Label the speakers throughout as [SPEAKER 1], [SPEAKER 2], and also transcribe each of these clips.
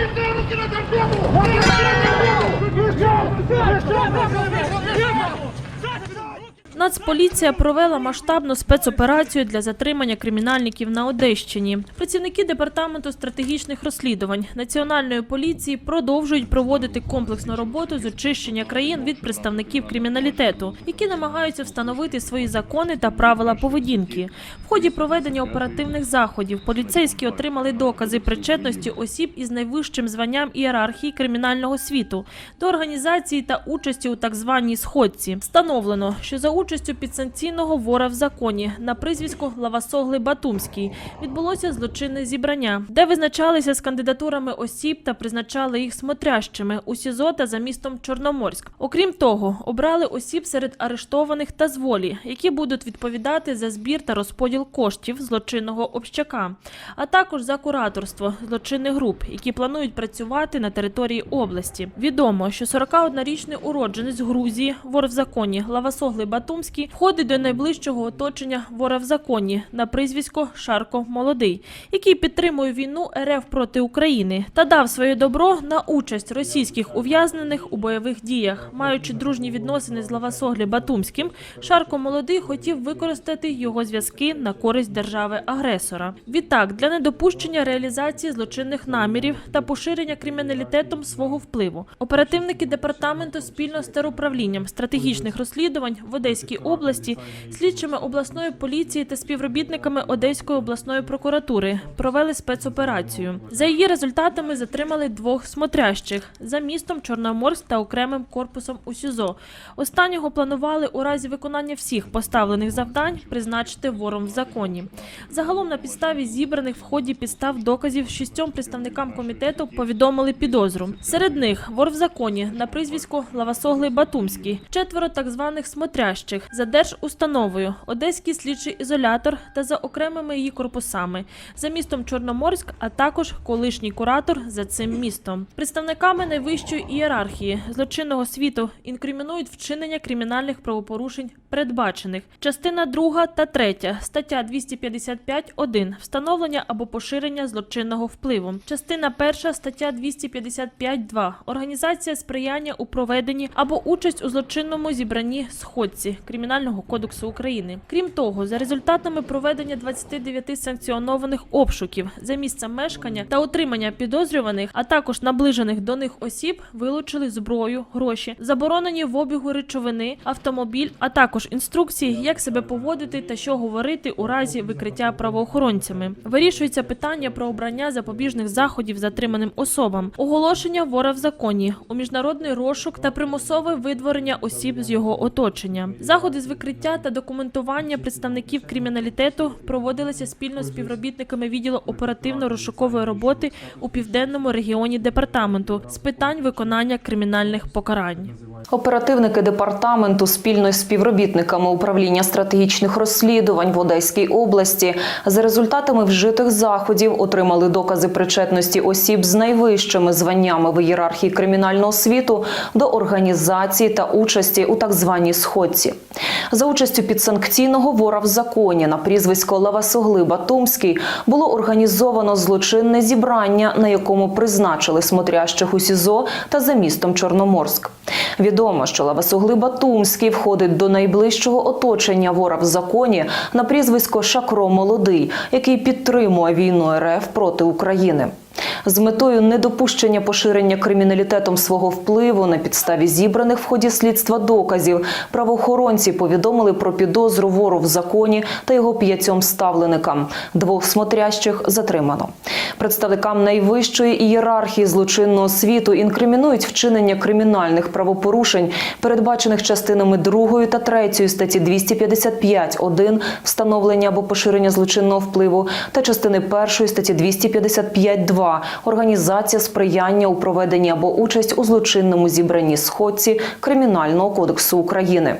[SPEAKER 1] Руки на торгову! Руки на торгову! Нацполіція провела масштабну спецоперацію для затримання кримінальників на Одещині. Працівники департаменту стратегічних розслідувань національної поліції продовжують проводити комплексну роботу з очищення країн від представників криміналітету, які намагаються встановити свої закони та правила поведінки. В ході проведення оперативних заходів поліцейські отримали докази причетності осіб із найвищим званням ієрархії кримінального світу до організації та участі у так званій сходці. Встановлено, що за участю підсанкційного вора в законі на прізвисько Лавасогли Батумський відбулося злочинне зібрання, де визначалися з кандидатурами осіб та призначали їх смотрящими у СІЗО та за містом Чорноморськ. Окрім того, обрали осіб серед арештованих та з волі, які будуть відповідати за збір та розподіл коштів злочинного общака, а також за кураторство злочинних груп, які планують працювати на території області. Відомо, що 41-річний уродженець Грузії, вор в законі Лавасогли Батумський, входить до найближчого оточення вора в законі на прізвисько Шарко Молодий, який підтримує війну РФ проти України та дав своє добро на участь російських ув'язнених у бойових діях. Маючи дружні відносини з Лавасоглі Батумським, Шарко Молодий хотів використати його зв'язки на користь держави-агресора. Відтак, для недопущення реалізації злочинних намірів та поширення криміналітетом свого впливу, оперативники департаменту спільно з теруправлінням стратегічних розслідувань в Одеській області, слідчими обласної поліції та співробітниками Одеської обласної прокуратури провели спецоперацію. За її результатами затримали двох смотрящих за містом Чорноморськ та окремим корпусом у СІЗО. Останнього планували у разі виконання всіх поставлених завдань призначити вором в законі. Загалом на підставі зібраних в ході підстав доказів шістьом представникам комітету повідомили підозру. Серед них вор в законі на прізвисько Лавасоглий Батумський, четверо так званих смотрящих за держустановою, Одеський слідчий ізолятор та за окремими її корпусами, за містом Чорноморськ, а також колишній куратор за цим містом. Представниками найвищої ієрархії злочинного світу інкримінують вчинення кримінальних правопорушень, передбачених. Частина 2 та 3, стаття 255.1 встановлення або поширення злочинного впливу, частина 1, стаття 255.2 організація сприяння у проведенні або участь у злочинному зібранні сходці Кримінального кодексу України. Крім того, за результатами проведення 29 санкціонованих обшуків за місцем мешкання та отримання підозрюваних, а також наближених до них осіб, вилучили зброю, гроші, заборонені в обігу речовини, автомобіль, а також інструкції, як себе поводити та що говорити у разі викриття правоохоронцями. Вирішується питання про обрання запобіжних заходів затриманим особам, оголошення вора в законі, у міжнародний розшук та примусове видворення осіб з його оточення. Заходи з викриття та документування представників криміналітету проводилися спільно з співробітниками відділу оперативно-розшукової роботи у південному регіоні департаменту з питань виконання кримінальних покарань.
[SPEAKER 2] Оперативники департаменту спільно з співробітниками управління стратегічних розслідувань в Одеській області за результатами вжитих заходів отримали докази причетності осіб з найвищими званнями в ієрархії кримінального світу до організації та участі у так званій сходці. За участю підсанкційного вора в законі на прізвисько Лавасогли Батумський було організовано злочинне зібрання, на якому призначили смотрящих у СІЗО та за містом Чорноморськ. Відомо, що Лавасуглиба Тумський входить до найближчого оточення вора в законі на прізвисько Шакро Молодий, який підтримує війну РФ проти України. З метою недопущення поширення криміналітетом свого впливу на підставі зібраних в ході слідства доказів правоохоронці повідомили про підозру вору в законі та його п'ятьом ставленикам. Двох смотрящих затримано. Представникам найвищої ієрархії злочинного світу інкримінують вчинення кримінальних правопорушень, передбачених частинами 2 та 3 статті 255.1 встановлення або поширення злочинного впливу та частини 1 статті 255.2 організація сприяння у проведенні або участь у злочинному зібранні сходці Кримінального кодексу України.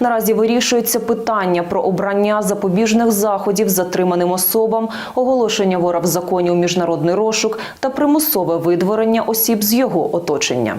[SPEAKER 2] Наразі вирішується питання про обрання запобіжних заходів затриманим особам, оголошення вора в законі у міжнародний розшук та примусове видворення осіб з його оточення.